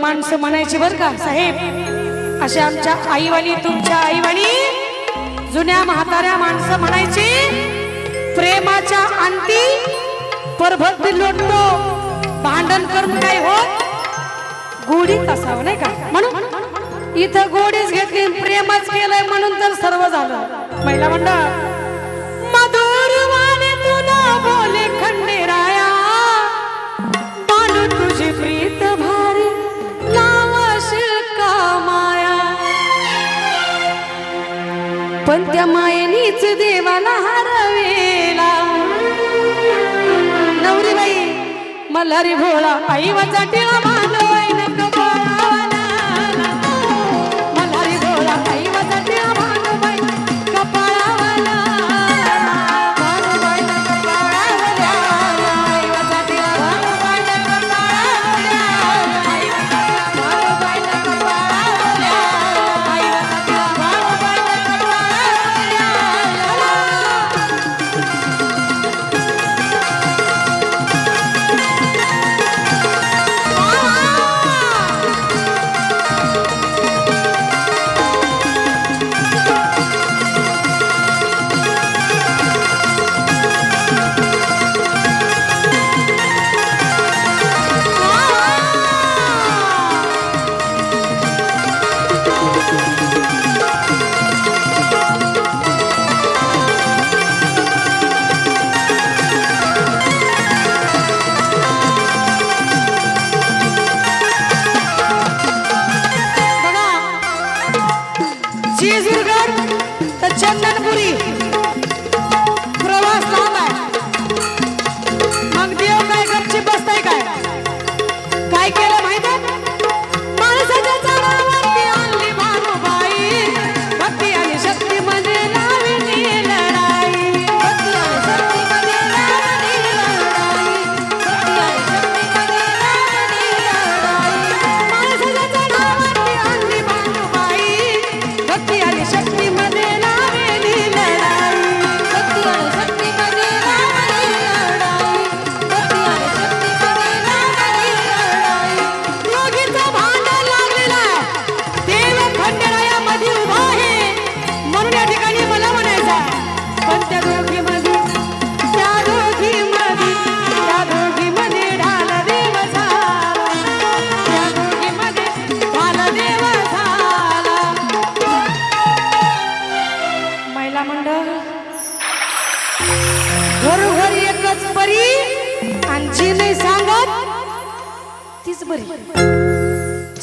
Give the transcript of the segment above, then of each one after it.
माणसं म्हणायची बरं का साहेब? असे आमच्या आईवाली तुमच्या आईवाली जुन्या म्हाताऱ्या माणसं म्हणायची प्रेमाच्या अंती परभक्ती लोटतो भांडण करून काय होत? गोडी असावं नाही का? म्हणून इथं गोडीच घेतली प्रेमच केलंय म्हणून तर सर्व झालं. महिला म्हणलं मधुर वाणी तुला बोल पण त्या मायनीच देवाला हरवेला. नवरी बाई मला रे भोळा आई वचा टिळा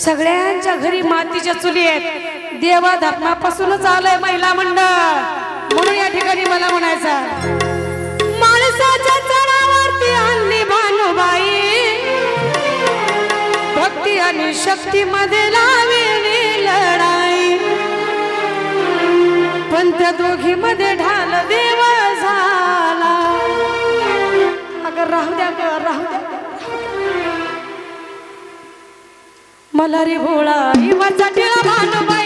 सगळ्यांच्या घरी मातीच्या चुली आहेत. देवा धर्मापासूनच आलंय महिला मंडळ. म्हणून या ठिकाणी मला म्हणायचं माणसाच्या चढावरती हल्ली भानुबाई. भक्ती आणि शक्ती मध्ये लावेली लढाई. पण त्या दोघी मध्ये ढाल देवा झाला. अगं राहू द्या राहू द्या. मला रे भोळा भानबाई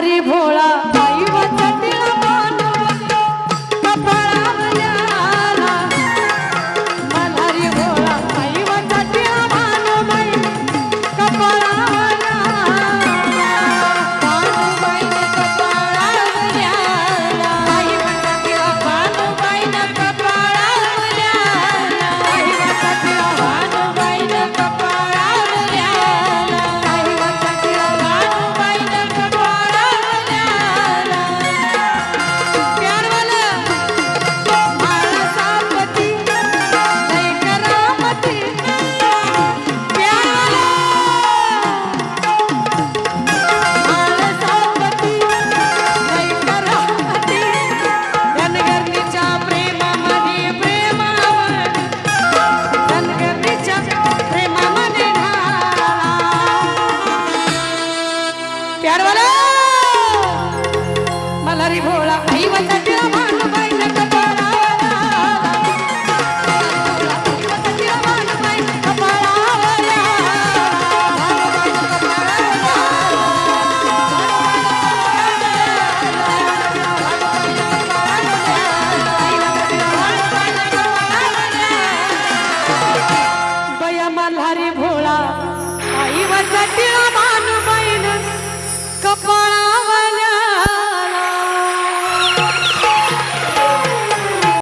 हरी भोळा. bárbaro!